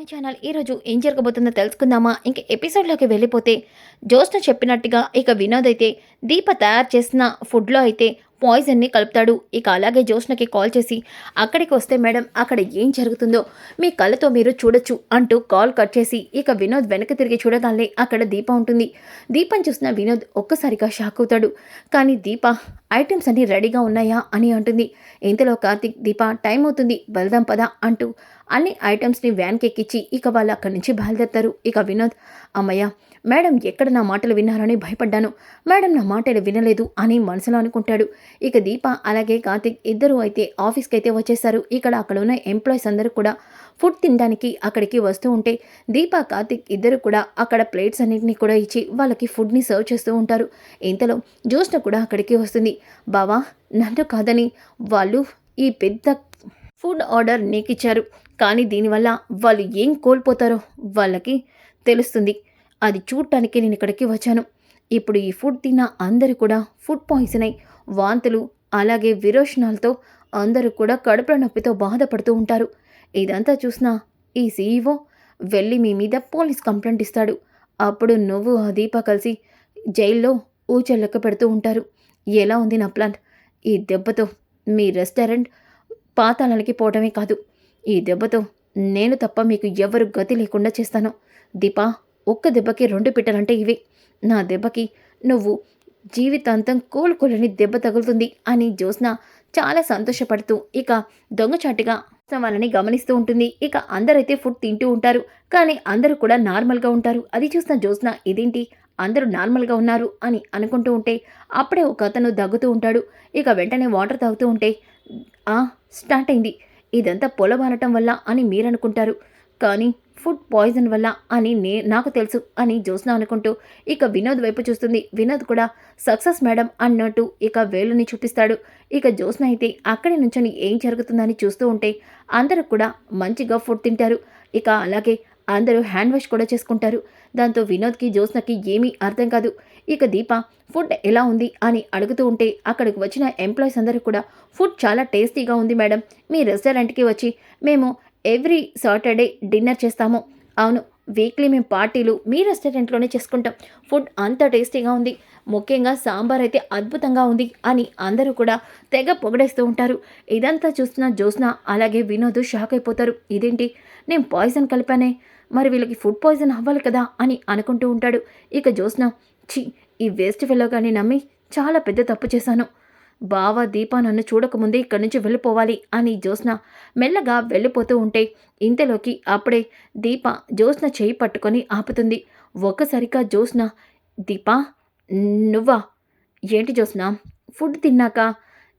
My channel ఈరోజు ఏం జరగబోతుందో తెలుసుకుందామా? ఇంక ఎపిసోడ్లోకి వెళ్ళిపోతే జోస్న చెప్పినట్టుగా ఇక వినోద్ అయితే దీప తయారు చేసిన ఫుడ్లో అయితే పాయిజన్ని కలుపుతాడు. ఇక అలాగే జోస్నకి కాల్ చేసి అక్కడికి వస్తే మేడం అక్కడ ఏం జరుగుతుందో మీ కళ్ళతో మీరు చూడొచ్చు అంటూ కాల్ కట్ చేసి ఇక వినోద్ వెనక తిరిగి చూడగానే అక్కడ దీప ఉంటుంది. దీపం చూసిన వినోద్ ఒక్కసారిగా షాక్ అవుతాడు. కానీ దీప ఐటమ్స్ అన్నీ రెడీగా ఉన్నాయా? అని అంటుంది. ఇంతలో కార్తిక్ దీప టైం అవుతుంది. వెళ్దాం పదా అంటూ అన్ని ఐటమ్స్ని వ్యాన్కి ఎక్కించి ఇక వాళ్ళు అక్కడి నుంచి బయలుదేరుతారు. ఇక వినోద్ అమ్మయ్య మేడం ఎక్కడ నా మాటలు విన్నారని భయపడ్డాను. మేడం నా మాటలు వినలేదు అని మనసులో అనుకుంటాడు. ఇక దీప అలాగే కార్తిక్ ఇద్దరు అయితే ఆఫీస్కి అయితే వచ్చేసారు ఇక్కడ అక్కడ ఉన్న ఎంప్లాయీస్ అందరూ కూడా ఫుడ్ తినడానికి అక్కడికి వస్తూ ఉంటే దీప కార్తిక్ ఇద్దరు కూడా అక్కడ ప్లేట్స్ అన్నింటినీ కూడా ఇచ్చి వాళ్ళకి ఫుడ్ని సర్వ్ చేస్తూ ఉంటారు. ఇంతలో జ్యోష్ణ కూడా అక్కడికి వస్తుంది. బావా నన్ను కాదని వాళ్ళు ఈ పెద్ద ఫుడ్ ఆర్డర్ నీకు ఇచ్చారు కానీ దీనివల్ల వాళ్ళు ఏం కోల్పోతారో వాళ్ళకి తెలుస్తుంది. అది చూడటానికి నేను ఇక్కడికి వచ్చాను. ఇప్పుడు ఈ ఫుడ్ తిన్న అందరూ కూడా ఫుడ్ పాయిజన్ అయి వాంతులు అలాగే విరోచనాలతో అందరూ కూడా కడుపుల నొప్పితో బాధపడుతూ ఉంటారు. ఇదంతా చూసినా ఈ సీఈఓ వెళ్ళి మీ మీద పోలీస్ కంప్లైంట్ ఇస్తాడు. అప్పుడు నువ్వు ఆ దీప కలిసి జైల్లో ఊచల్లెక్క పెడుతూ ఉంటారు. ఎలా ఉంది నా ప్లాన్? ఈ దెబ్బతో మీ రెస్టారెంట్ పాతాళానికి పోవటమే కాదు. ఈ దెబ్బతో నేను తప్ప మీకు ఎవరు గతి లేకుండా చేస్తాను? దీపా ఒక్క దెబ్బకి రెండు పిట్టలంటే ఇవే. నా దెబ్బకి నువ్వు జీవితాంతం కోలుకోలేని దెబ్బ తగులుతుంది అని జ్యోత్స్న చాలా సంతోషపడుతూ ఇక దొంగచాటుగా వాళ్ళని గమనిస్తూ ఉంటుంది. ఇక అందరైతే ఫుడ్ తింటూ ఉంటారు. కానీ అందరూ కూడా నార్మల్గా ఉంటారు. అది చూసిన జ్యోత్స్న ఇదేంటి? అందరూ నార్మల్గా ఉన్నారు అని అనుకుంటూ ఉంటే అప్పుడే ఒక అతను దగ్గుతూ ఉంటాడు. ఇక వెంటనే వాటర్ తాగుతూ ఉంటే స్టార్ట్ అయింది ఇదంతా పొలబారటం వల్ల అని మీరనుకుంటారు. కానీ ఫుడ్ పాయిజన్ వల్ల అని నే నాకు తెలుసు అని జ్యోత్స్న అనుకుంటూ ఇక వినోద్ వైపు చూస్తుంది. వినోద్ కూడా సక్సెస్ మేడం అన్నట్టు ఇక వేలుని చూపిస్తాడు. ఇక జ్యోత్స్న అయితే అక్కడి నుంచొని ఏం జరుగుతుందని చూస్తూ ఉంటే అందరూ కూడా మంచిగా ఫుడ్ తింటారు. ఇక అలాగే అందరూ హ్యాండ్ వాష్ కూడా చేసుకుంటారు. దాంతో వినోద్కి జ్యోత్స్నకి ఏమీ అర్థం కాదు. ఇక దీప ఫుడ్ ఎలా ఉంది? అని అడుగుతూ ఉంటే అక్కడికి వచ్చిన ఎంప్లాయీస్ అందరూ కూడా ఫుడ్ చాలా టేస్టీగా ఉంది మేడం. మీ రెస్టారెంట్కి వచ్చి మేము ఎవ్రీ సాటర్డే డిన్నర్ చేస్తాము. అవును వీక్లీ మేము పార్టీలు మీ రెస్టారెంట్లోనే చేసుకుంటాం. ఫుడ్ అంత టేస్టీగా ఉంది. ముఖ్యంగా సాంబార్ అయితే అద్భుతంగా ఉంది అని అందరూ కూడా తెగ పొగడేస్తూ ఉంటారు. ఇదంతా చూస్తున్న జ్యోత్స్న అలాగే వినోద్ షాక్ అయిపోతారు. ఇదేంటి? నేను పాయిజన్ కలిపానే? మరి వీళ్ళకి ఫుడ్ పాయిజన్ అవ్వాలి కదా? అని అనుకుంటూ ఉంటాడు. ఇక జ్యోత్స్న ఛీ ఈ వేస్ట్ ఫెలోగాని నమ్మి చాలా పెద్ద తప్పు చేశాను. బావ దీప నన్ను చూడకముందే ఇక్కడి నుంచి వెళ్ళిపోవాలి అని జ్యోత్స్న మెల్లగా వెళ్ళిపోతూ ఉంటే ఇంతలోకి అప్పుడే దీప జ్యోత్స్న చేయి పట్టుకొని ఆపుతుంది. ఒక్కసారిగా జ్యోత్స్న దీప నువ్వా? ఏంటి జ్యోత్స్న? ఫుడ్ తిన్నాక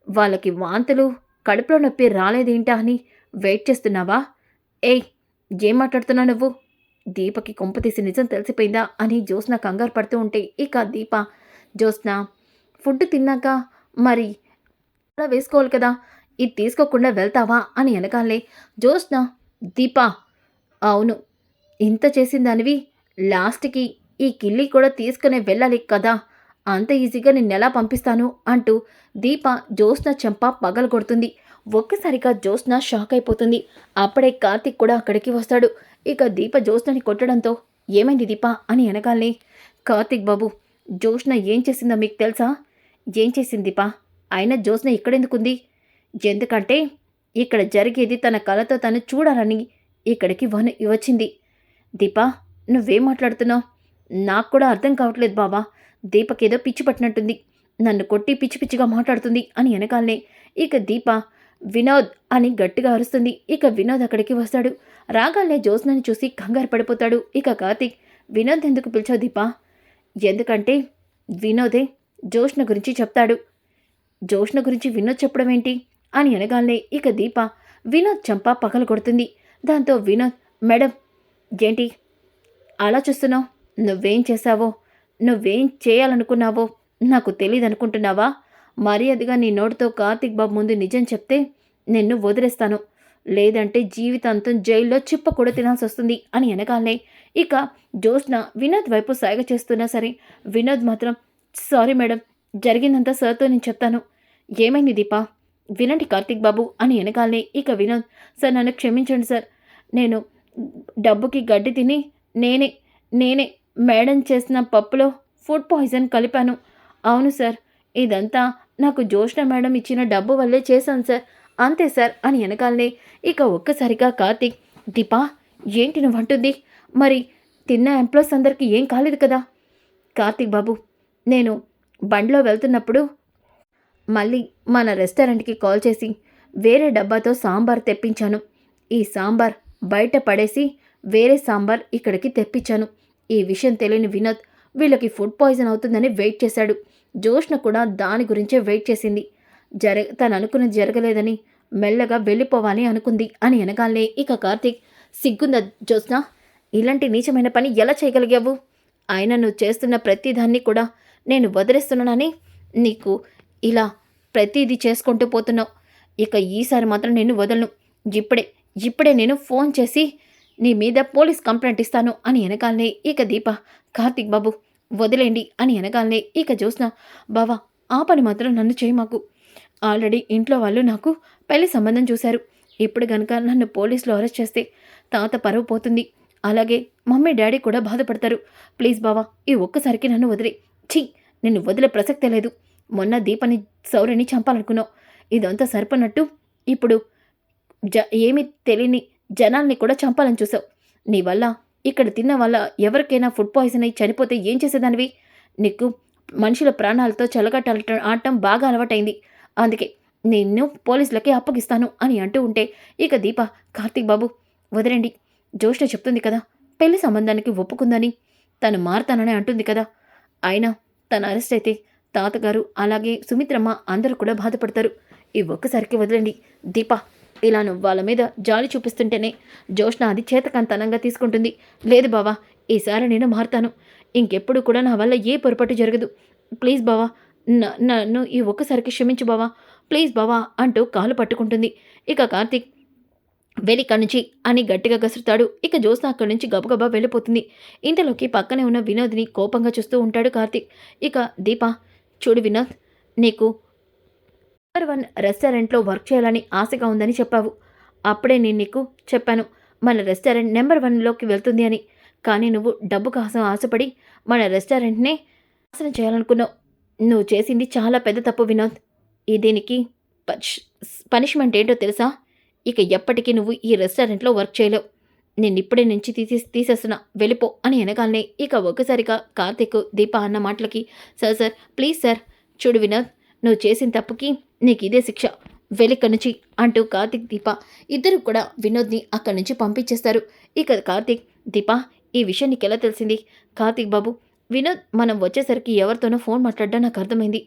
వాళ్ళకి వాంతులు కడుపులో నొప్పి రాలేదేంటా అని వెయిట్ చేస్తున్నావా? ఏయ్ ఏం మాట్లాడుతున్నావు నువ్వు? దీపకి కొంప తీసి నిజం తెలిసిపోయిందా అని జ్యోత్స్న కంగారు పడుతూ ఉంటే ఇక దీప జ్యోత్స్న ఫుడ్ తిన్నాక మరి అలా వేసుకోవాలి కదా ఇది తీసుకోకుండా వెళ్తావా అని వెనకాలే జ్యోత్స్న దీప అవును ఇంత చేసిన దానివి లాస్ట్కి ఈ కిల్లి కూడా తీసుకునే వెళ్ళాలి కదా అంత ఈజీగా నేను ఎలా పంపిస్తాను అంటూ దీప జ్యోత్స్న చెంప పగలగొడుతుంది. ఒక్కసారిగా జ్యోత్స్న షాక్ అయిపోతుంది. అప్పుడే కార్తిక్ కూడా అక్కడికి వస్తాడు. ఇక దీప జ్యోత్స్నని కొట్టడంతో ఏమైంది దీప అని అనగానే కార్తిక్ బాబు జ్యోత్స్న ఏం చేసిందో మీకు తెలుసా? ఏం చేసింది దీప? అయినా జ్యోత్స్న ఇక్కడెందుకుంది? ఎందుకంటే ఇక్కడ జరిగేది తన కళతో తను చూడాలని ఇక్కడికి వను వచ్చింది. దీప నువ్వేం మాట్లాడుతున్నావు? నాకు కూడా అర్థం కావట్లేదు బాబా దీపకేదో పిచ్చి పట్టినట్టుంది. నన్ను కొట్టి పిచ్చి పిచ్చిగా మాట్లాడుతుంది అని వెనకాలనే ఇక దీప వినోద్ అని గట్టిగా అరుస్తుంది. ఇక వినోద్ అక్కడికి వస్తాడు. రాగానే జ్యోత్స్నని చూసి కంగారు పడిపోతాడు. ఇక కార్తీక్ వినోద్ ఎందుకు పిలిచావు దీపా? ఎందుకంటే వినోదే జ్యోష్ణ గురించి చెప్తాడు. జోష్న గురించి వినోద్ చెప్పడం ఏంటి? అని అనగానే ఇక దీప. వినోద్ చంప పగలు కొడుతుంది. దాంతో వినోద్ మేడం ఏంటి? అలా చూస్తున్నావు నువ్వేం చేశావో? నువ్వేం చేయాలనుకున్నావో? నాకు తెలియదు అనుకుంటున్నావా మర్యాదగా నీ నోటితో కార్తిక్ బాబు ముందు నిజం చెప్తే నిన్ను వదిలేస్తాను. లేదంటే జీవితాంతం జైల్లో చిప్ప కూడా తినాల్సి వస్తుంది అని అనగానే ఇక జ్యోత్స్న వినోద్ వైపు సాగ చేస్తున్నా సరే వినోద్ మాత్రం సారీ మేడం జరిగిందంతా సార్తో నేను చెప్తాను. ఏమైంది దీపా? వినండి కార్తిక్ బాబు అని వెనకాలనే ఇక వినోద్ సార్ నన్ను క్షమించండి సార్. నేను డబ్బుకి గడ్డి తిని నేనే నేనే మేడం చేసిన పప్పులో ఫుడ్ పాయిజన్ కలిపాను. అవును సార్ ఇదంతా నాకు జోష్న మేడం ఇచ్చిన డబ్బు వల్లే చేశాను సార్. అంతే సార్ అని వెనకాలనే ఇక ఒక్కసారిగా కార్తీక్ దీపా ఏంటి నువ్వు అంటుంది? మరి తిన్న ఎంప్లాయీస్ అందరికీ ఏం కాలేదు కదా? కార్తీక్ బాబు నేను బండిలో వెళ్తున్నప్పుడు మళ్ళీ మన రెస్టారెంట్కి కాల్ చేసి వేరే డబ్బాతో సాంబార్ తెప్పించాను. ఈ సాంబార్ బయట పడేసి వేరే సాంబార్ ఇక్కడికి తెప్పించాను. ఈ విషయం తెలియని వినోద్ వీళ్ళకి ఫుడ్ పాయిజన్ అవుతుందని వెయిట్ చేశాడు. జోష్న కూడా దాని గురించే వెయిట్ చేసింది. జర తను అనుకున్నది జరగలేదని మెల్లగా వెళ్ళిపోవాలి అనుకుంది అని వెనకాలనే ఇక కార్తీక్ సిగ్గుందా జోష్న ఇలాంటి నీచమైన పని ఎలా చేయగలిగావు? ఆయన నువ్వు చేస్తున్న ప్రతిదాన్ని కూడా నేను వదిలేస్తున్నానని నీకు ఇలా ప్రతిదీ చేసుకుంటూ పోతున్నావు. ఇక ఈసారి మాత్రం నేను వదలను. ఇప్పుడే ఇప్పుడే నేను ఫోన్ చేసి నీ మీద పోలీస్ కంప్లైంట్ ఇస్తాను అని వెనకాలనే ఇక దీప కార్తీక్ బాబు వదిలేండి అని వెనకాలనే ఇక జ్యోత్స్న బావా ఆ పని మాత్రం నన్ను చేయి మాకు. ఆల్రెడీ ఇంట్లో వాళ్ళు నాకు పెళ్ళి సంబంధం చూశారు. ఇప్పుడు గనక నన్ను పోలీసులు అరెస్ట్ చేస్తే తాత పరువు పోతుంది. అలాగే మమ్మీ డాడీ కూడా బాధపడతారు. ప్లీజ్ బావా ఈ ఒక్కసారికి నన్ను వదిలే. ఛీ నిన్ను వదిలే ప్రసక్తే లేదు. మొన్న దీపని సౌర్యని చంపాలనుకున్నావు. ఇదంతా సరిపడినట్టు ఇప్పుడు జ ఏమీ తెలియని జనాల్ని కూడా చంపాలని చూసావు. నీ వల్ల ఇక్కడ తిన్న వల్ల ఎవరికైనా ఫుడ్ పాయిజన్ అయ్యి చనిపోతే ఏం చేసేదానివి? నీకు మనుషుల ప్రాణాలతో చెలగట్ట ఆడటం బాగా అలవాటైంది. అందుకే నిన్ను పోలీసులకి అప్పగిస్తాను అని అంటూ ఉంటే ఇక దీప కార్తీక్ బాబు వదిలేండి. జోష్ణ చెప్తుంది కదా పెళ్ళి సంబంధానికి ఒప్పుకుందని. తను మారతానని అంటుంది కదా. అయినా తను అరెస్ట్ అయితే తాతగారు అలాగే సుమిత్రమ్మ అందరూ కూడా బాధపడతారు. ఈ ఒక్కసారికి వదిలేండి. దీప ఇలా నువ్వు వాళ్ళ మీద జాలి చూపిస్తుంటేనే జోష్ణ అది చేతకంతనంగా తీసుకుంటుంది. లేదు బావా ఈసారి నేను మారుతాను. ఇంకెప్పుడు కూడా నా వల్ల ఏ పొరపాటు జరగదు. ప్లీజ్ బావా న- నన్ను ఈ ఒక్కసారికి క్షమించు బావా. ప్లీజ్ బావా అంటూ కాలు పట్టుకుంటుంది. ఇక కార్తీక్ వెళ్ళి నుంచి అని గట్టిగా గసురుతాడు. ఇక జ్యోత్స్న అక్కడి నుంచి గబగబా వెళ్ళిపోతుంది. ఇంతలోకి పక్కనే ఉన్న వినోద్ని కోపంగా చూస్తూ ఉంటాడు కార్తీక్. ఇక దీప చూడు వినోద్ నీకు నెంబర్ వన్ రెస్టారెంట్లో వర్క్ చేయాలని ఆశగా ఉందని చెప్పావు. అప్పుడే నేను నీకు చెప్పాను మన రెస్టారెంట్ నెంబర్ వన్లోకి వెళ్తుంది అని. కానీ నువ్వు డబ్బు కోసం ఆశపడి మన రెస్టారెంట్నే నాశనం చేయాలనుకున్నావు. నువ్వు చేసింది చాలా పెద్ద తప్పు వినోద్. ఈ దీనికి పనిష్ పనిష్మెంట్ ఏంటో తెలుసా? ఇక ఎప్పటికీ నువ్వు ఈ రెస్టారెంట్లో వర్క్ చేయలేవు. నేను ఇప్పుడే నుంచి తీసి తీసేస్తున్నా. వెళ్ళిపో అని అనగానే ఇక ఒక్కసారిగా కార్తీక్ దీప అన్న మాటలకి సార్ సార్ ప్లీజ్ సార్ చూడు వినోద్ నువ్వు చేసిన తప్పుకి నీకు ఇదే శిక్ష. వెళ్ళిక్కడి నుంచి అంటూ కార్తీక్ దీప ఇద్దరు కూడా వినోద్ని అక్కడి నుంచి పంపించేస్తారు. ఇక కార్తీక్ దీప ఈ విషయం నీకు ఎలా తెలిసింది? కార్తీక్ బాబు వినోద్ మనం వచ్చేసరికి ఎవరితోనో ఫోన్ మాట్లాడడం నాకు అర్థమైంది.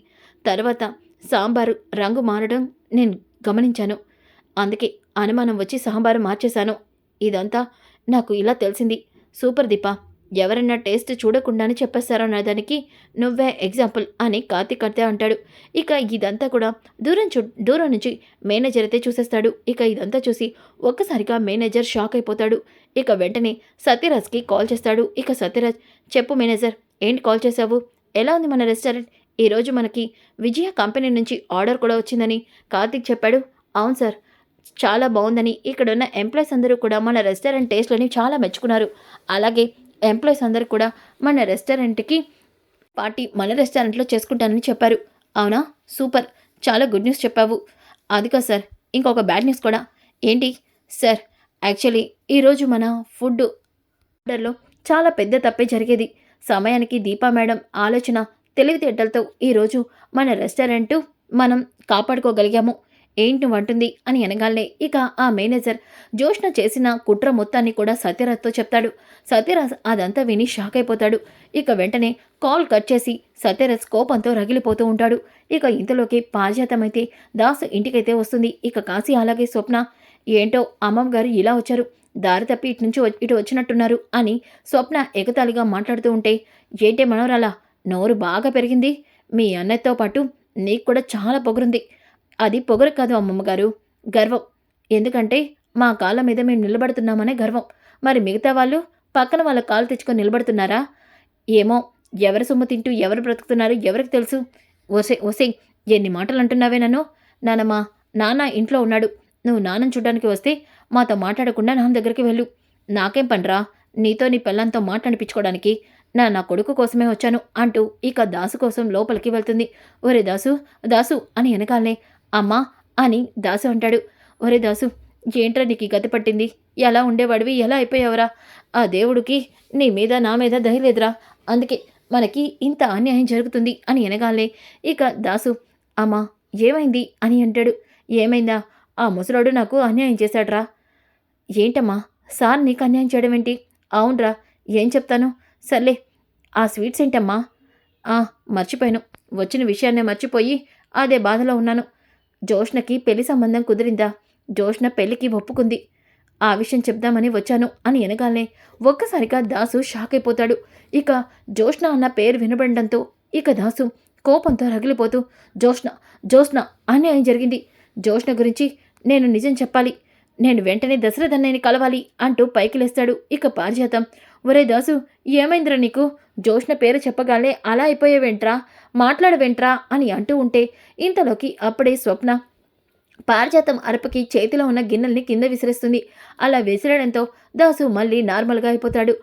తర్వాత సాంబారు రంగు మారడం నేను గమనించాను. అందుకే అనుమానం వచ్చి సాంబారు మార్చేశాను. ఇదంతా నాకు ఇలా తెలిసింది. సూపర్ దీప. ఎవరన్నా టేస్ట్ చూడకుండానే చెప్పేస్తారో దానికి నువ్వే ఎగ్జాంపుల్ అని కార్తీక్ అంతే అంటాడు. ఇక ఇదంతా కూడా దూరం చూ దూరం నుంచి మేనేజర్ అయితే చూసేస్తాడు. ఇక ఇదంతా చూసి ఒక్కసారిగా మేనేజర్ షాక్ అయిపోతాడు. ఇక వెంటనే సత్యరాజ్కి కాల్ చేస్తాడు. ఇక సత్యరాజ్ చెప్పు మేనేజర్ ఏంటి కాల్ చేశావు? ఎలా ఉంది మన రెస్టారెంట్? ఈరోజు మనకి విజయ కంపెనీ నుంచి ఆర్డర్ కూడా వచ్చిందని కార్తీక్ చెప్పాడు. అవును సార్ చాలా బాగుందని. ఇక్కడున్న ఎంప్లాయీస్ అందరూ కూడా మన రెస్టారెంట్ టేస్ట్లని చాలా మెచ్చుకున్నారు. అలాగే ఎంప్లాయీస్ అందరూ కూడా మన రెస్టారెంట్కి పార్టీ మన రెస్టారెంట్లో చేసుకుంటానని చెప్పారు. అవునా? సూపర్. చాలా గుడ్ న్యూస్ చెప్పావు. అది కాదు సార్ ఇంకొక బ్యాడ్ న్యూస్ కూడా. ఏంటి? సార్ యాక్చువల్లీ ఈరోజు మన ఫుడ్ ఆర్డర్లో చాలా పెద్ద తప్పే జరిగేది. సమయానికి దీపా మేడం ఆలోచన తెలివితేటలతో ఈరోజు మన రెస్టారెంట్ మనం కాపాడుకోగలిగాము. ఏంటి వంటుంది అని అనగానే ఇక ఆ మేనేజర్ జోష్న చేసిన కుట్ర మొత్తాన్ని కూడా సత్యరాజ్తో చెప్తాడు. సత్యరాజ్ అదంతా విని షాక్ అయిపోతాడు. ఇక వెంటనే కాల్ కట్ చేసి సత్యరాజ్ కోపంతో రగిలిపోతూ ఉంటాడు. ఇక ఇంతలోకి పారిజాతమైతే దాసు ఇంటికైతే వస్తుంది. ఇక కాశీ అలాగే స్వప్న ఏంటో అమ్మమ్మ గారు ఇలా వచ్చారు. దారి తప్పి ఇటు నుంచి ఇటు వచ్చినట్టున్నారు అని స్వప్న ఎగతాళిగా మాట్లాడుతూ ఉంటే ఏంటే మనోరాలా నోరు బాగా పెరిగింది. మీ అన్నయ్యతో పాటు నీకు కూడా చాలా పొగరుంది. అది పొగరు కాదు అమ్మమ్మగారు గర్వం. ఎందుకంటే మా కాళ్ళ మీద మేము నిలబడుతున్నామనే గర్వం. మరి మిగతా వాళ్ళు పక్కన వాళ్ళ కాలు తెచ్చుకొని నిలబడుతున్నారా? ఏమో ఎవరు సొమ్ము తింటూ ఎవరు బ్రతుకుతున్నారో ఎవరికి తెలుసు? ఒసే ఒసే ఎన్ని మాటలు అంటున్నావే నన్ను? నానమ్మా నాన్న ఇంట్లో ఉన్నాడు. నువ్వు నాన్నని చూడడానికి వస్తే మాతో మాట్లాడకుండా నాన్న దగ్గరికి వెళ్ళు. నాకేం పనిరా? నీతో నీ పిల్లంతో మాట్లాడిపించుకోవడానికి. నా నా కొడుకు కోసమే వచ్చాను అంటూ ఇక దాసు కోసం లోపలికి వెళ్తుంది. ఒరే దాసు దాసు అని వెనకాలనే అమ్మా అని దాసు అంటాడు. ఒరే దాసు ఏంట్రా నీకు గతి పట్టింది? ఎలా ఉండేవాడివి? ఎలా అయిపోయావురా? ఆ దేవుడికి నీ మీద నా మీద దయ లేదురా. అందుకే మనకి ఇంత అన్యాయం జరుగుతుంది అని అనగాలే ఇక దాసు అమ్మా ఏమైంది అని అంటాడు. ఏమైందా? ఆ ముసలాడు నాకు అన్యాయం చేశాడ్రా. ఏంటమ్మా? సార్ నీకు అన్యాయం చేయడం ఏంటి అవునరా ఏం చెప్తాను? సర్లే ఆ స్వీట్స్ ఏంటమ్మా? మర్చిపోయాను. వచ్చిన విషయాన్నే మర్చిపోయి అదే బాధలో ఉన్నాను. జోష్నకి పెళ్ళి సంబంధం కుదిరిందా? జోష్న పెళ్ళికి ఒప్పుకుంది. ఆ విషయం చెప్దామని వచ్చాను అని వెనగాలనే ఒక్కసారిగా దాసు షాక్ అయిపోతాడు. ఇక జోష్న అన్న పేరు వినబడడంతో ఇక దాసు కోపంతో రగిలిపోతూ జోష్న జోష్న అన్యాయం జరిగింది. జోష్న గురించి నేను నిజం చెప్పాలి. నేను వెంటనే దశరథన్నయ్యని కలవాలి అంటూ పైకి లేస్తాడు ఇక పారిజాతం. ఒరే దాసు ఏమైందిరా నీకు? జోష్న పేరు చెప్పగానే అలా అయిపోయేవేంట్రా? మాట్లాడవేంట్రా? అని అంటూ ఉంటే ఇంతలోకి అప్పుడే స్వప్న పారిజాతం అరపకి చేతిలో ఉన్న గిన్నెల్ని కింద విసిరేస్తుంది. అలా విసిరడంతో దాసు మళ్ళీ నార్మల్గా అయిపోతాడు.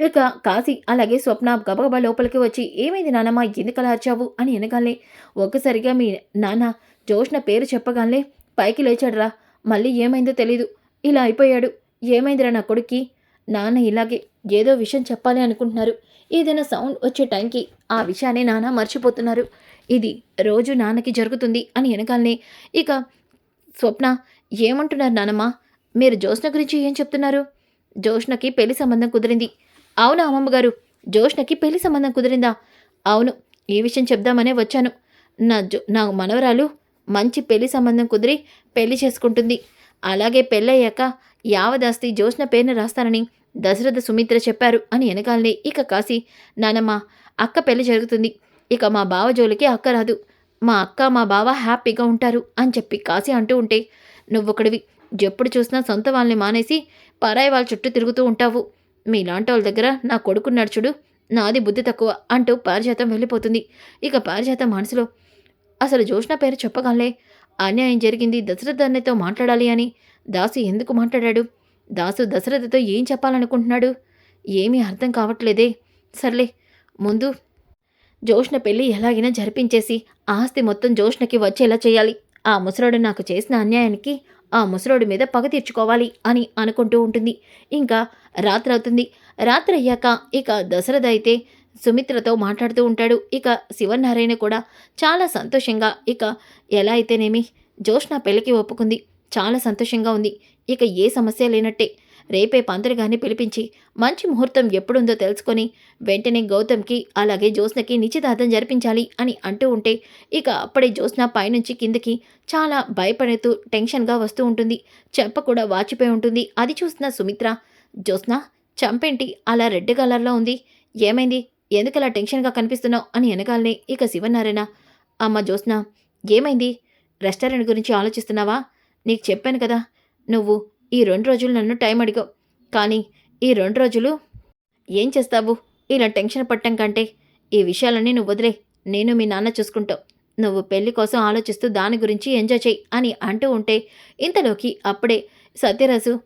ఇక కాశీ అలాగే స్వప్న గబగబా లోపలికి వచ్చి ఏమైంది నానమ్మ? ఎందుకలా వచ్చావు అని వెనగాలే ఒక్కసారిగా మీ నాన్న జోష్న పేరు చెప్పగానే పైకి లేచాడురా. మళ్ళీ ఏమైందో తెలీదు. ఇలా అయిపోయాడు. ఏమైందిరా నా కొడుక్కి? నాన్న ఇలాగే ఏదో విషయం చెప్పాలి అనుకుంటున్నారు. ఏదైనా సౌండ్ వచ్చే టైంకి ఆ విషయాన్ని నాన్న మర్చిపోతున్నారు. ఇది రోజు నాన్నకి జరుగుతుంది అని వెనకాలనే ఇక స్వప్న ఏమంటున్నారు నానమ్మ? మీరు జోష్ణ గురించి ఏం చెప్తున్నారు? జోష్ణకి పెళ్ళి సంబంధం కుదిరింది. అవునా అమ్మమ్మ గారు జోష్ణకి పెళ్ళి సంబంధం కుదిరిందా? అవును ఈ విషయం చెప్దామనే వచ్చాను. నా జో నా మనవరాలు మంచి పెళ్ళి సంబంధం కుదిరి పెళ్ళి చేసుకుంటుంది. అలాగే పెళ్ళయ్యాక యావదాస్తి జోష్ణ పేరును రాస్తానని దశరథ సుమిత్ర చెప్పారు అని వెనకాలనే ఇక కాసి నానమ్మ అక్క పెళ్ళి జరుగుతుంది. ఇక మా బావ జోలికి అక్క రాదు. మా అక్క మా బావ హ్యాపీగా ఉంటారు అని చెప్పి కాసి అంటూ ఉంటే నువ్వొకడివి ఎప్పుడు చూసినా సొంత వాళ్ళని మానేసి పరాయి వాళ్ళ చుట్టూ తిరుగుతూ ఉంటావు. మీలాంటి వాళ్ళ దగ్గర నా కొడుకు నడుచుడు నాది బుద్ధి తక్కువ అంటూ పారిజాతం వెళ్ళిపోతుంది. ఇక పారిజాతం మనసులో అసలు జోష్న పేరు చెప్పగానే అన్యాయం జరిగింది దశరథ అన్నయ్యతో మాట్లాడాలి అని. దాసి ఎందుకు మాట్లాడాడు? దాసు దశరథతో ఏం చెప్పాలనుకుంటున్నాడు? ఏమీ అర్థం కావట్లేదే. సర్లే ముందు జోష్ణ పెళ్ళి ఎలాగైనా జరిపించేసి ఆస్తి మొత్తం జోష్ణకి వచ్చేలా చేయాలి. ఆ ముసలోడు నాకు చేసిన అన్యాయానికి ఆ ముసలోడి మీద పగ తీర్చుకోవాలి అని అనుకుంటూ ఉంటుంది. ఇంకా రాత్రి అవుతుంది. రాత్రి అయ్యాక ఇక దశరథ అయితే సుమిత్రతో మాట్లాడుతూ ఉంటాడు. ఇక శివనారాయణ కూడా చాలా సంతోషంగా ఇక ఎలా అయితేనేమి జోష్న పెళ్ళికి ఒప్పుకుంది. చాలా సంతోషంగా ఉంది. ఇక ఏ సమస్య లేనట్టే. రేపే పంతులుగాని పిలిపించి మంచి ముహూర్తం ఎప్పుడుందో తెలుసుకొని వెంటనే గౌతమ్కి అలాగే జ్యోత్స్నకి నిశ్చితార్థం జరిపించాలి అని అంటూ ఉంటే ఇక అప్పుడే జ్యోత్స్న పైనుంచి కిందకి చాలా భయపడుతూ టెన్షన్గా వస్తూ ఉంటుంది. చెంప కూడా వాచిపోయి ఉంటుంది. అది చూసిన సుమిత్ర జ్యోత్స్న చంపేంటి? అలా రెడ్ కలర్లో ఉంది. ఏమైంది? ఎందుకు అలా టెన్షన్గా కనిపిస్తున్నావు? అని వెనకాలనే ఇక శివనారాయణ అమ్మ జ్యోత్స్న ఏమైంది? రెస్టారెంట్ గురించి ఆలోచిస్తున్నావా? నీకు చెప్పాను కదా నువ్వు ఈ రెండు రోజులు నన్ను టైం అడిగావు. కానీ ఈ రెండు రోజులు ఏం చేస్తావు? ఇలా టెన్షన్ పట్టం కంటే ఈ విషయాలన్నీ నువ్వు వదిలే. నేను మీ నాన్న చూసుకుంటావు. నువ్వు పెళ్ళి కోసం ఆలోచిస్తూ దాని గురించి ఎంజాయ్ చేయి అని అంటూ ఉంటే ఇంతలోకి అప్పుడే సత్యరాజు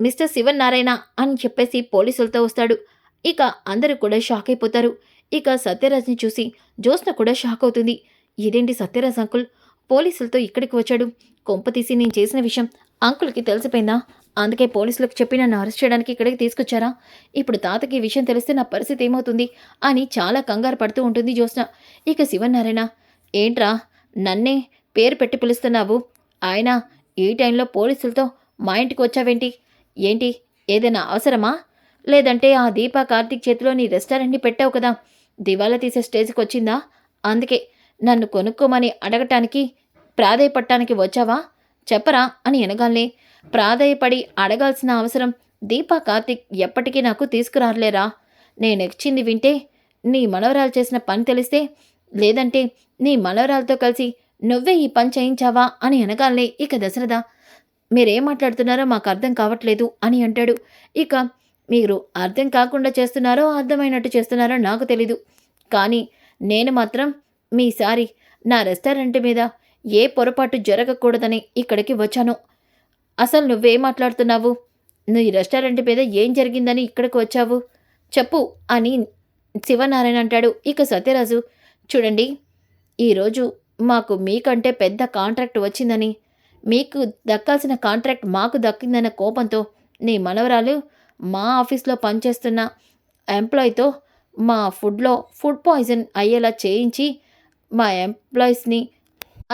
మిస్టర్ శివన్ నారాయణ అని చెప్పేసి పోలీసులతో వస్తాడు. ఇక అందరూ కూడా షాక్ అయిపోతారు. ఇక సత్యరాజ్ని చూసి జ్యోత్స్న కూడా షాక్ అవుతుంది. ఇదేంటి సత్యరాజ్ అంకుల్? పోలీసులతో ఇక్కడికి వచ్చాడు. కొంప తీసి నేను చేసిన విషయం అంకుల్కి తెలిసిపోయిందా? అందుకే పోలీసులకు చెప్పి నన్ను అరెస్ట్ చేయడానికి ఇక్కడికి తీసుకొచ్చారా? ఇప్పుడు తాతకి ఈ విషయం తెలిస్తే నా పరిస్థితి ఏమవుతుంది అని చాలా కంగారు పడుతూ ఉంటుంది జ్యోత్స్న. ఇక శివనారాయణ ఏంట్రా నన్నే పేరు పెట్టి పిలుస్తున్నావు? ఆయన ఈ టైంలో పోలీసులతో మా ఇంటికి వచ్చావేంటి? ఏంటి ఏదైనా అవసరమా? లేదంటే ఆ దీపా కార్తీక్ చేతిలో నీ రెస్టారెంట్ని పెట్టావు కదా? దివాలా తీసే స్టేజ్కి వచ్చిందా? అందుకే నన్ను కొనుక్కోమని అడగటానికి ప్రాధేయపడటానికి వచ్చావా? చెప్పరా అని ఎనగాలే. ప్రాధాయపడి అడగాల్సిన అవసరం దీపా కార్తిక్ ఎప్పటికీ నాకు తీసుకురాలేరా నేనెచ్చింది వింటే నీ మనవరాలు చేసిన పని తెలిస్తే లేదంటే నీ మనవరాలతో కలిసి నువ్వే ఈ పని చేయించావా అని అనగాలనే ఇక దశరథ. మీరేం మాట్లాడుతున్నారో మాకు అర్థం కావట్లేదు అని అంటాడు. ఇక మీరు అర్థం కాకుండా చేస్తున్నారో అర్థమైనట్టు చేస్తున్నారో నాకు తెలీదు. కానీ నేను మాత్రం మీసారి నా రెస్టారెంట్ మీద ఏ పొరపాటు జరగకూడదని ఇక్కడికి వచ్చాను. అసలు నువ్వేం మాట్లాడుతున్నావు? నువ్వు ఈ రెస్టారెంట్ మీద ఏం జరిగిందని ఇక్కడికి వచ్చావు? చెప్పు అని శివనారాయణ అంటాడు. ఇక సత్యరాజు చూడండి ఈరోజు మాకు మీకంటే పెద్ద కాంట్రాక్ట్ వచ్చిందని మీకు దక్కాల్సిన కాంట్రాక్ట్ మాకు దక్కిందన్న కోపంతో నీ మనవరాలు మా ఆఫీస్లో పనిచేస్తున్న ఎంప్లాయీతో మా ఫుడ్లో ఫుడ్ పాయిజన్ అయ్యేలా చేయించి మా ఎంప్లాయీస్ని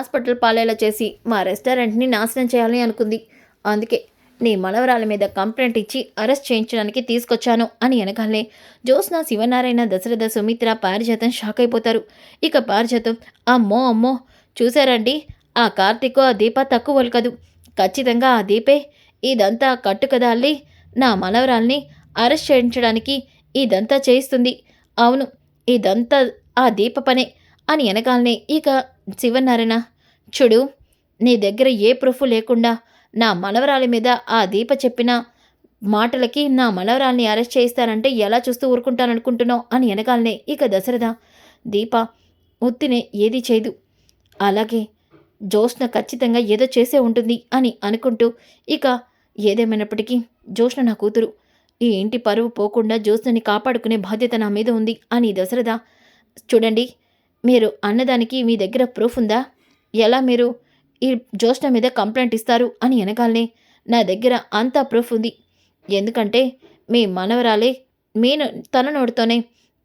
హాస్పిటల్ పాలేలా చేసి మా రెస్టారెంట్ని నాశనం చేయాలని అనుకుంది. అందుకే నీ మనవరాల మీద కంప్లైంట్ ఇచ్చి అరెస్ట్ చేయించడానికి తీసుకొచ్చాను అని వెనకాలనే జ్యోత్స్న శివనారాయణ దశరథ సుమిత్ర పారిజాతం షాక్ అయిపోతారు. ఇక పారిజాతం అమ్మో అమ్మో చూసారండి ఆ కార్తీకో ఆ దీప తక్కువ కదూ. ఖచ్చితంగా ఆ దీపే. ఇదంతా కట్టుకదాల్లి నా మనవరాల్ని అరెస్ట్ చేయించడానికి ఇదంతా చేయిస్తుంది. అవును ఇదంతా ఆ దీప పనే అని వెనకాలనే ఇక శివనారాయణ చూడు నీ దగ్గర ఏ ప్రూఫ్ లేకుండా నా మనవరాలి మీద ఆ దీప చెప్పిన మాటలకి నా మనవరాల్ని అరెస్ట్ చేస్తారంటే ఎలా చూస్తూ ఊరుకుంటాననుకుంటున్నావు? అని వెనకాలనే ఇక దశరథ దీప ఉత్తినే ఏది చేయదు. అలాగే జోష్న ఖచ్చితంగా ఏదో చేసే ఉంటుంది అని అనుకుంటూ ఇక ఏదేమైనప్పటికీ జోష్న నా కూతురు ఈ ఇంటి పరువు పోకుండా జ్యోత్స్నని కాపాడుకునే బాధ్యత నా మీద ఉంది అని దశరథ చూడండి మీరు అన్నదానికి మీ దగ్గర ప్రూఫ్ ఉందా? ఎలా మీరు ఈ జ్యోష్న మీద కంప్లైంట్ ఇస్తారు అని వెనకాలనే నా దగ్గర అంతా ప్రూఫ్ ఉంది. ఎందుకంటే మీ మనవరాలే మీ తన నోటితోనే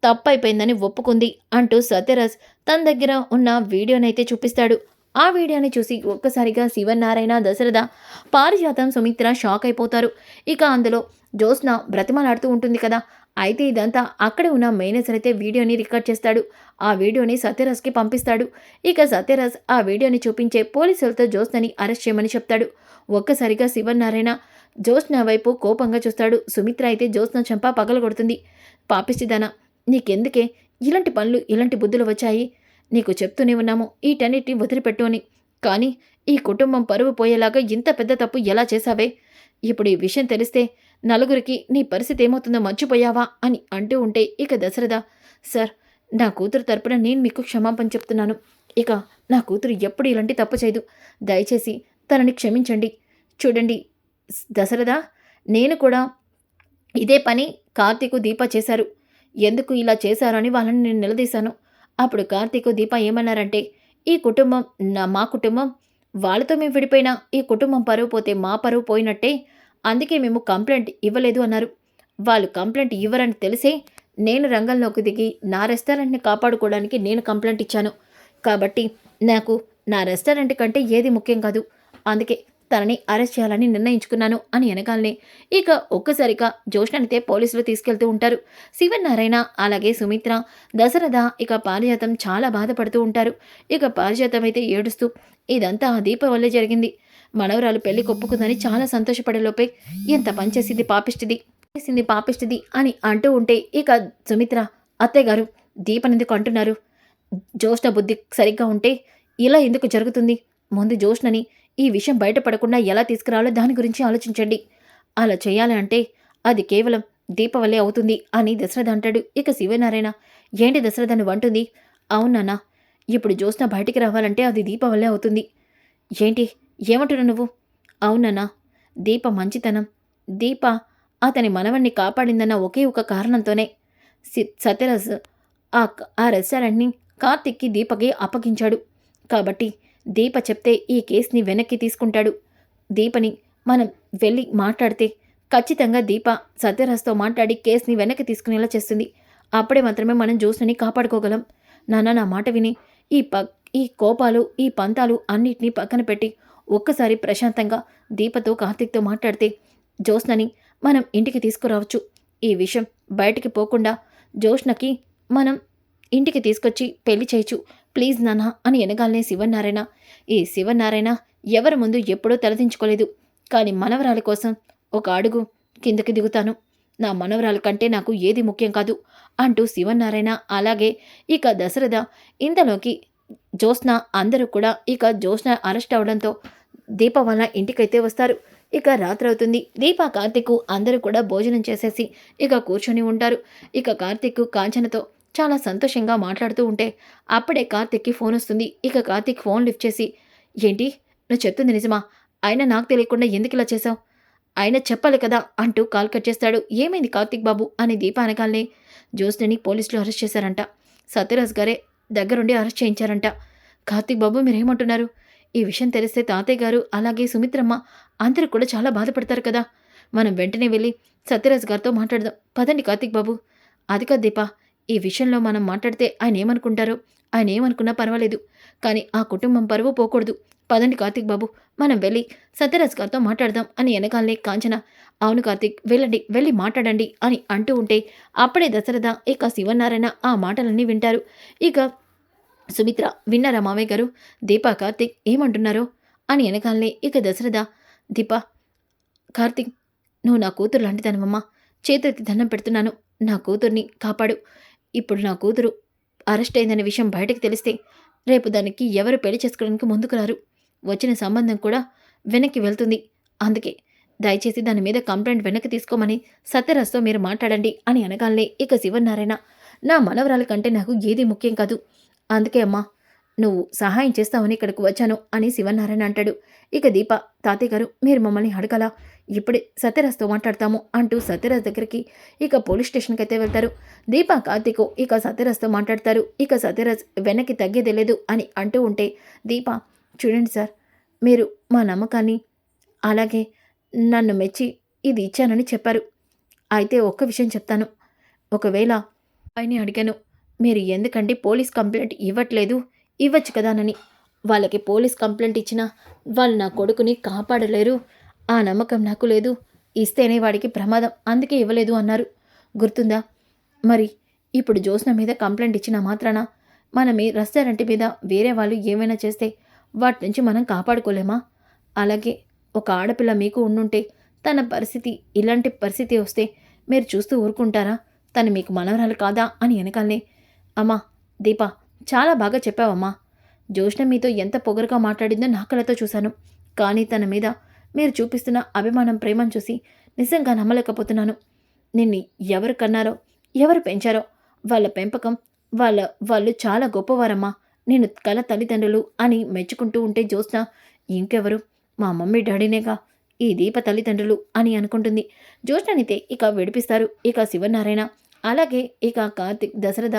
తప్పైపోయిందని ఒప్పుకుంది అంటూ సత్యరాజ్ తన దగ్గర ఉన్న వీడియోనైతే చూపిస్తాడు. ఆ వీడియోని చూసి ఒక్కసారిగా శివనారాయణ దశరథ పారిజాతం సుమిత్ర షాక్ అయిపోతారు. ఇక అందులో జ్యోత్స్న బ్రతిమలాడుతూ ఉంటుంది కదా అయితే ఇదంతా అక్కడే ఉన్న మేనేజర్ అయితే వీడియోని రికార్డ్ చేస్తాడు. ఆ వీడియోని సత్యరాజ్కి పంపిస్తాడు. ఇక సత్యరాజ్ ఆ వీడియోని చూపించే పోలీసులతో జ్యోత్స్నని అరెస్ట్ చేయమని చెప్తాడు. ఒక్కసారిగా శివనారాయణ జ్యోత్స్న వైపు కోపంగా చూస్తాడు. సుమిత్ర అయితే జ్యోత్స్న చంప పగలగొడుతుంది. పాపిstiదానా నీకెందుకే? ఇలాంటి పనులు ఇలాంటి బుద్ధులు వచ్చాయి. నీకు చెప్తూనే ఉన్నాము వీటన్నిటిని వదిలిపెట్టు అని. కానీ ఈ కుటుంబం పరువు పోయేలాగా ఇంత పెద్ద తప్పు ఎలా చేశావే? ఇప్పుడు ఈ విషయం తెలిస్తే నలుగురికి నీ పరిస్థితి ఏమవుతుందో మర్చిపోయావా అని అంటూ ఉంటే ఇక దశరథ సార్ నా కూతురు తరపున నేను మీకు క్షమాపణ చెప్తున్నాను. ఇక నా కూతురు ఎప్పుడు ఇలాంటి తప్పు చేయదు. దయచేసి తనని క్షమించండి. చూడండి దశరథ నేను కూడా ఇదే పని కార్తీకు దీప చేశారు. ఎందుకు ఇలా చేశారని వాళ్ళని నేను నిలదీశాను. అప్పుడు కార్తీకు దీప ఏమన్నారంటే ఈ కుటుంబం నా మా కుటుంబం వాళ్ళతో మేము విడిపోయినా ఈ కుటుంబం పరువు పోతే మా పరువు పోయినట్టే అందుకే మేము కంప్లైంట్ ఇవ్వలేదు అన్నారు. వాళ్ళు కంప్లైంట్ ఇవ్వరని తెలిసే నేను రంగంలోకి దిగి నా రెస్టారెంట్ని కాపాడుకోవడానికి నేను కంప్లైంట్ ఇచ్చాను. కాబట్టి నాకు నా రెస్టారెంట్ కంటే ఏది ముఖ్యం కాదు. అందుకే తనని అరెస్ట్ చేయాలని నిర్ణయించుకున్నాను అని వెనకాలనే ఇక ఒక్కసారిగా జోష్ననితే పోలీసులు తీసుకెళ్తూ ఉంటారు. శివనారాయణ అలాగే సుమిత్ర దశరథ ఇక పారిజాతం చాలా బాధపడుతూ ఉంటారు. ఇక పారిజాతం అయితే ఏడుస్తూ ఇదంతా ఆ దీప వల్లే జరిగింది. మనవరాలు పెళ్ళి కొప్పుకుందని చాలా సంతోషపడేలోపే ఎంత పనిచేసింది పాపిష్టిది? చేసింది పాపిష్టిది అని అంటూ ఉంటే ఇక సుమిత్ర అత్తయ్య గారు దీపనెందుకు అంటున్నారు? జ్యోష్ణ బుద్ధి సరిగ్గా ఉంటే ఇలా ఎందుకు జరుగుతుంది? ముందు జోష్ణని ఈ విషయం బయటపడకుండా ఎలా తీసుకురావాలో దాని గురించి ఆలోచించండి. అలా చేయాలి అంటే అది కేవలం దీప వల్లే అవుతుంది అని దశరథ అంటాడు. ఇక శివనారాయణ ఏంటి దశరథను వంటుంది అవునానా ఇప్పుడు జోష్ణ బయటికి రావాలంటే అది దీప వల్లే అవుతుంది. ఏంటి ఏమంటున్నావు నువ్వు? అవునన్నా దీప మంచితనం. దీప అతని మనవణ్ణి కాపాడిందన్న ఒకే ఒక కారణంతోనే సి- సత్యరాజ్ ఆ ఆ రెస్టారెంట్ని కార్తిక్కి దీపకి అప్పగించాడు. కాబట్టి దీప చెప్తే ఈ కేసుని వెనక్కి తీసుకుంటాడు. దీపని మనం వెళ్ళి మాట్లాడితే ఖచ్చితంగా దీప సత్యరాజ్తో మాట్లాడి కేసుని వెనక్కి తీసుకునేలా చేస్తుంది. అప్పుడే మాత్రమే మనం జ్యూస్ని కాపాడుకోగలం. నాన్న నా మాట విని ఈ ప ఈ కోపాలు ఈ పంతాలు అన్నిటినీ పక్కన పెట్టి ఒక్కసారి ప్రశాంతంగా దీపతో కార్తీక్తో మాట్లాడితే జ్యోత్స్నని మనం ఇంటికి తీసుకురావచ్చు. ఈ విషయం బయటికి పోకుండా జ్యోత్స్నకి మనం ఇంటికి తీసుకొచ్చి పెళ్ళి చేయొచ్చు. ప్లీజ్ నాన్న అని ఎనగాలనే శివనారాయణ ఈ శివనారాయణ ఎవరి ముందు ఎప్పుడూ తలదించుకోలేదు. కానీ మనవరాలి కోసం ఒక అడుగు కిందకి దిగుతాను. నా మనవరాలు కంటే నాకు ఏది ముఖ్యం కాదు అంటూ శివనారాయణ అలాగే ఇక దశరథ ఇంతలోకి జ్యోత్స్న అందరూ కూడా ఇక జ్యోత్స్న అరెస్ట్ అవడంతో దీప వల్ల ఇంటికైతే వస్తారు. ఇక రాత్రి అవుతుంది. దీప కార్తిక్ అందరూ కూడా భోజనం చేసేసి ఇక కూర్చొని ఉంటారు. ఇక కార్తిక్ కాంచనతో చాలా సంతోషంగా మాట్లాడుతూ ఉంటే అప్పుడే కార్తిక్కి ఫోన్ వస్తుంది. ఇక కార్తిక్ ఫోన్ లిఫ్ట్ చేసి ఏంటి? నువ్వు చెప్తుంది నిజమా? అయినా నాకు తెలియకుండా ఎందుకు ఇలా చేశావు? ఆయన చెప్పాలి కదా అంటూ కాల్ కట్ చేస్తాడు. ఏమైంది కార్తిక్ బాబు? అని దీప అనగానే జ్యోత్స్నని పోలీసులు అరెస్ట్ చేశారంట. సత్యరాజ్ గారే దగ్గరుండి అరెస్ట్ చేయించారంట. కార్తిక్ బాబు మీరేమంటున్నారు? ఈ విషయం తెలిస్తే తాతయ్య గారు అలాగే సుమిత్రమ్మ అందరూ కూడా చాలా బాధపడతారు కదా. మనం వెంటనే వెళ్ళి సత్యరాజ్ గారితో మాట్లాడదాం. పదండి కార్తిక్ బాబు. అది కాదు దీపా ఈ విషయంలో మనం మాట్లాడితే ఆయన ఏమనుకుంటారో ఆయన ఏమనుకున్నా పర్వాలేదు. కానీ ఆ కుటుంబం పరువు పోకూడదు. పదండి కార్తీక్ బాబు మనం వెళ్ళి సత్యరాజ్ గారితో మాట్లాడదాం అని వెనకాలనే కాంచన అవును కార్తిక్ వెళ్ళండి వెళ్ళి మాట్లాడండి అని అంటూ ఉంటే అప్పుడే దశరథ ఇక శివనారాయణ ఆ మాటలన్నీ వింటారు. ఇక సుమిత్ర విన్నారా మావయ్య గారు? దీపా కార్తిక్ ఏమంటున్నారో? అని వెనకాలనే ఇక దశరథ దీపా కార్తిక్ నువ్వు నా కూతురు లాంటిదనమమ్మా చేతులకి దండం పెడుతున్నాను. నా కూతుర్ని కాపాడు. ఇప్పుడు నా కూతురు అరెస్ట్ అయిందనే విషయం బయటకు తెలిస్తే రేపు దానికి ఎవరు పెళ్ళి చేసుకోవడానికి ముందుకు రారు. వచ్చిన సంబంధం కూడా వెనక్కి వెళ్తుంది. అందుకే దయచేసి దాని మీద కంప్లైంట్ వెనక్కి తీసుకోమని సత్యరాజ్తో మీరు మాట్లాడండి అని అనగానే ఇక శివనారాయణ నా మనవరాల కంటే నాకు ఏది ముఖ్యం కాదు. అందుకే అమ్మా నువ్వు సహాయం చేస్తావని ఇక్కడికి వచ్చాను అని శివనారాయణ అంటాడు. ఇక దీప తాతయ్య గారు మీరు మమ్మల్ని అడగలా? ఇప్పుడే సత్యరాజ్తో మాట్లాడతాము అంటూ సత్యరాజ్ దగ్గరికి ఇక పోలీస్ స్టేషన్కి అయితే వెళ్తారు. దీప కార్తీకు ఇక సత్యరాజ్తో మాట్లాడతారు. ఇక సత్యరాజ్ వెనక్కి తగ్గేదే లేదు అని అంటూ ఉంటే దీప చూడండి సార్ మీరు మా నమ్మకాన్ని అలాగే నన్ను మెచ్చి ఇది ఇచ్చానని చెప్పారు. అయితే ఒక్క విషయం చెప్తాను. ఒకవేళ పైన అడిగాను మీరు ఎందుకంటే పోలీస్ కంప్లైంట్ ఇవ్వట్లేదు? ఇవ్వచ్చు కదానని. వాళ్ళకి పోలీస్ కంప్లైంట్ ఇచ్చినా వాళ్ళు నా కొడుకుని కాపాడలేరు. ఆ నమ్మకం నాకు లేదు. ఇస్తేనే వాడికి ప్రమాదం. అందుకే ఇవ్వలేదు అన్నారు. గుర్తుందా? మరి ఇప్పుడు జోస్న మీద కంప్లైంట్ ఇచ్చినా మాత్రాన? మన మీ రెస్టారెంట్ మీద వేరే వాళ్ళు ఏమైనా చేస్తే వాటి నుంచి మనం కాపాడుకోలేమా? అలాగే ఒక ఆడపిల్ల మీకు ఉండుంటే తన పరిస్థితి ఇలాంటి పరిస్థితి వస్తే మీరు చూస్తూ ఊరుకుంటారా? తను మీకు మనవరాలు కాదా అని వెనకాలనే. అమ్మా దీప చాలా బాగా చెప్పావమ్మా. జ్యోష్ణ మీతో ఎంత పొగరుగా మాట్లాడిందో నా కళ్ళతో చూశాను. కానీ తన మీద మీరు చూపిస్తున్న అభిమానం ప్రేమను చూసి నిజంగా నమ్మలేకపోతున్నాను. నిన్ను ఎవరు కన్నారో ఎవరు పెంచారో వాళ్ళ పెంపకం వాళ్ళ వాళ్ళు చాలా గొప్పవారమ్మా. నేను కల తల్లిదండ్రులు అని మెచ్చుకుంటూ ఉంటే జ్యోత్స్న ఇంకెవరు? మా మమ్మీ డాడీనేగా ఈ దీప తల్లిదండ్రులు అని అనుకుంటుంది. జ్యోత్స్ననైతే ఇక విడిపిస్తారు ఇక శివనారాయణ. అలాగే ఇక కార్తిక్ దశరథ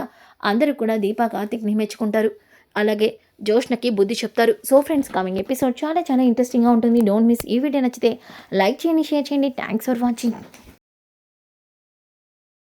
అందరూ కూడా దీపా కార్తిక్ని మెచ్చుకుంటారు. అలాగే జోష్నకి బుద్ధి చెప్తారు. సో ఫ్రెండ్స్ కమింగ్ ఎపిసోడ్ చాలా చాలా ఇంట్రెస్టింగ్గా ఉంటుంది. డోంట్ మిస్ ఈ వీడియో నచ్చితే లైక్ చేయండి షేర్ చేయండి. Thanks for watching